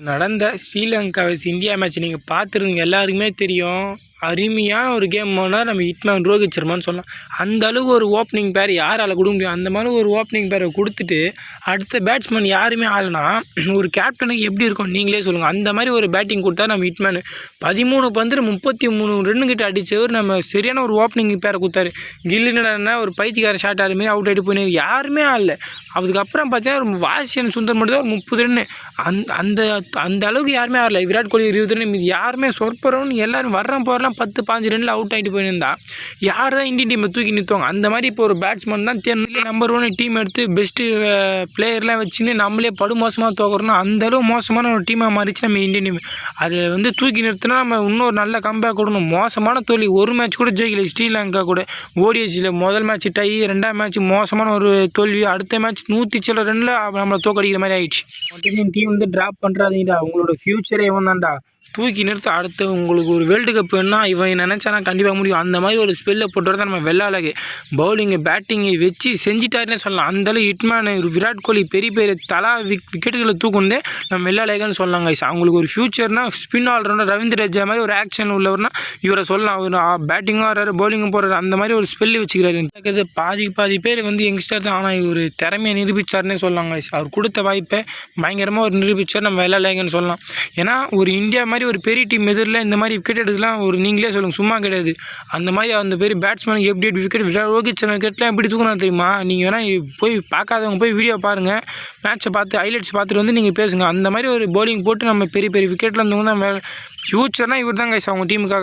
நடந்த Sri Lanka India match நீங்கள் பார்த்துருங்க எல்லாருக்குமே தெரியும். அருமையான ஒரு கேம் போனால் நம்ம ஹிட்மேன் ரோஹித் சர்மான்னு சொல்லலாம். அந்த அளவுக்கு ஒரு ஓப்பனிங் பேர் யாரால் கொடுக்க முடியும்? அந்த மாதிரி ஒரு ஓப்பனிங் பேரை கொடுத்துட்டு அடுத்த பேட்ஸ்மேன் யாருமே ஆளுனா ஒரு கேப்டனுக்கு எப்படி இருக்கும்? நீங்களே சொல்லுங்கள் அந்த மாதிரி ஒரு பேட்டிங் கொடுத்தா நம்ம ஹிட்மேனு பதிமூணு பந்து முப்பத்தி மூணு ரன்னு கிட்ட அடித்தவர் நம்ம சரியான ஒரு ஓப்பனிங் பேரை கொடுத்தாரு. கில்லுனா ஒரு பைத்தியக்கார ஷாட் ஆடுமே அவுட் ஆகிட்டு போயினு யாருமே ஆடல. அதுக்கப்புறம் பார்த்தீங்கன்னா வாசியன் சுந்தர் மட்டும் தான் ஒரு முப்பது ரன்னு அந்த அந்த அந்த அளவுக்கு யாருமே ஆடல. விராட் கோலி இருபது ரன் இது யாருமே சொற்பறவன்னு எல்லாரும் வர்றோம் போகிறலாம் பத்து பாஞ்சு ரன்னில் அவுட் ஆகிட்டு போயிருந்தா யார் தான் இந்தியன் டீமை தூக்கி நிறுத்துவாங்க. அந்த மாதிரி இப்போ ஒரு பேட்ஸ்மேன் தான் தேர்ந்து நம்பர் ஒன் டீம் எடுத்து பெஸ்ட்டு பிளேயர்லாம் வச்சுன்னு நம்மளே படு மோசமாக தோக்குறோம்னா அந்த அளவு மோசமான ஒரு டீமாக மாறிச்சு நம்ம இந்தியன் டீம் அதை வந்து தூக்கி நிறுத்தினா நம்ம இன்னொரு நல்ல கம்பேக் கொடுக்கணும். மோசமான தோல்வி. ஒரு மேட்ச் கூட ஜெயிக்கல. ஸ்ரீலங்கா கூட. ஓடிஎச்சில் முதல் மேட்ச் டை ரெண்டாம் மேட்ச் மோசமான ஒரு தோல்வி. அடுத்த மேட்ச் நூற்றி சில ரன்னில் நம்மளை தோக்கடிக்கிற மாதிரி ஆயிடுச்சு. டீம் வந்து ட்ராப் பண்ணுறாதீங்கடா உங்களோட ஃப்யூச்சரே இவன் தான்டா தூக்கி நிறுத்த அடுத்து உங்களுக்கு ஒரு வேர்ல்டு கப்புன்னா இவன் நினச்சானா கண்டிப்பாக முடியும். அந்த மாதிரி ஒரு ஸ்பெல்லை போட்டு தான் நம்ம வெள்ளாளகு பவுலிங்கு பேட்டிங்கை வச்சு செஞ்சிட்டாருன்னே சொல்லலாம். அந்தளவு ஹிட்மேன் விராட் கோலி பெரிய பெரிய தலா விக் விக்கெட்டுகளை தூக்குந்தே நம்ம வெள்ளாளகன்னு சொல்லலாம் கைஸ் அவங்களுக்கு ஒரு ஃபியூச்சர்னா ஸ்பின் ஆல்ரவுண்டர் ரவீந்திர ஜெயா மாதிரி ஒரு ஆக்ஷன் உள்ளவர்னா இவரை சொல்லலாம். அவர் பேட்டிங்கும் ஆடுறாரு பவுலிங்கும் போடுறாரு அந்த மாதிரி ஒரு ஸ்பெல்லு வச்சுக்கிறாரு. பாதி பாதி பேர் வந்து யங்ஸ்டர் தான். ஆனால் இவர் திறமையை நிரூபித்தார்னே சொல்லலாம் கைஸ் அவர் கொடுத்த வாய்ப்பை பயங்கரமாக ஒரு நிரூபித்தார் நம்ம வெள்ளாளகன்னு சொல்லலாம். ஏன்னா ஒரு இந்தியா மாதிரி மாதிரி ஒரு பெரிய டீம் எதிரில் இந்த மாதிரி விக்கெட் எடுக்கலாம் ஒரு நீங்களே சொல்லுங்கள் சும்மா கிடையாது. அந்த மாதிரி அந்த பெரிய பேட்ஸ்மேன் எப்படி எப்படி விக்கெட் ரோஹித் சர்மா விக்கெட்லாம் எப்படி தூக்கணும் தெரியுமா? நீங்கள் வேணால் போய் பார்க்காதவங்க போய் வீடியோ பாருங்கள் மேட்ச்சை பார்த்து ஹைலைட்ஸ் பார்த்துட்டு வந்து நீங்கள் பேசுங்க. அந்த மாதிரி ஒரு பவுலிங் போட்டு நம்ம பெரிய பெரிய விக்கெட்டில் இருந்தவங்க தான் ஃப்யூச்சர்னால் இவர் தான் கைஸ் அவங்க டீமுக்காக